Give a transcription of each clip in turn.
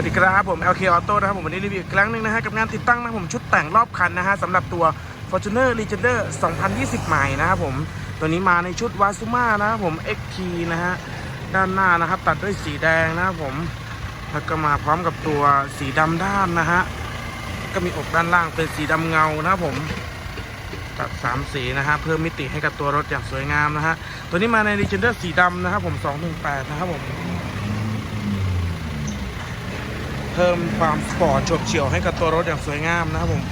วัสดีครับผม LK Auto นะครับผมวันนี้รีวิวอีกครั้งหนึ่งนะฮะกับงานติดตั้งนะผมชุดแต่งรอบคันนะฮะสำหรับตัว Fortuner Legender 2020 ใหม่นะครับผมตัวนี้มาในชุด w a s u m a นะครับผม XT นะฮะด้านหน้านะครับตัดด้วยสีแดงนะครับผมแล้วก็มาพร้อมกับตัวสีดำด้านนะฮะก็มีอกด้านล่างเป็นสีดำเงานะครับผมตัดสามสีนะฮะเพิ่มมิติให้กับตัวรถอย่างสวยงามนะฮะตัวนี้มาใน Legender สีดำนะครับผม218นะครับผม เพิ่มความสปอร์ตโฉบเฉี่ยวให้กับตัวรถอย่างสวยงามนะครับผม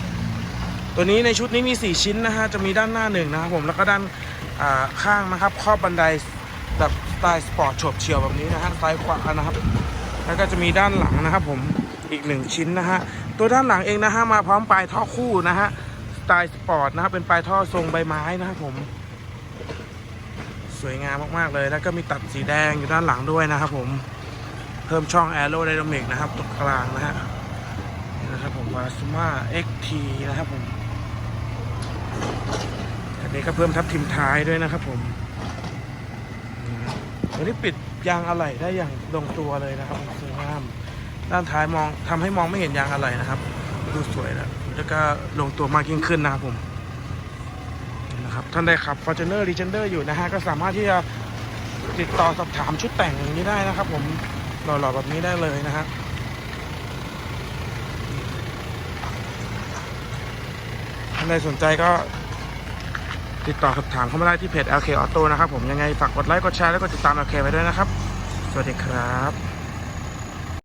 ตัวนี้ในชุดนี้มี 4 ชิ้นนะฮะจะมีด้านหน้าหนึ่งนะครับผมแล้วก็ด้านข้างนะครับครอบบันไดแบบสไตล์สปอร์ตโฉบเฉี่ยวแบบนี้นะฮะซ้ายขวานะครับ แล้วก็จะมีด้านหลังนะครับผมอีกหนึ่งชิ้นนะฮะตัวด้านหลังเองนะฮะมาพร้อมปลายท่อคู่นะฮะสไตล์สปอร์ตนะครับเป็นปลายท่อทรงใบไม้นะครับผมสวยงามมากๆเลย แล้วก็มีตัดสีแดงอยู่ด้านหลังด้วยนะครับผม เพิ่มช่อง a อโรไดนามิกนะครับตรงกลางนะฮะนะครับผมวาซูมา XT นะครับผมอันนี้ก็เพิ่มทับทิมท้ายด้วยนะครับผมอันนี้ปิดยางอะไหล่ได้อย่างลงตัวเลยนะครับสวยงามด้านท้ายมองทำให้มองไม่เห็นยางอะไหล่นะครับดูสวยแล้วแล้วก็ลงตัวมากยิ่งขึ้นนะครับผมนะครับท่านใดขับ Fortuner Legender อยู่นะฮะก็สามารถที่จะติดต่อสอบถามชุดแต่งนี้ได้นะครับผม หล่อๆแบบนี้ได้เลยนะฮะท่านใดสนใจก็ติดต่อสอบถามเข้ามาได้ที่เพจ LK Auto นะครับผมยังไงฝากกดไลค์กดแชร์แล้วก็ติดตาม LK ไว้ด้วยนะครับ สวัสดีครับ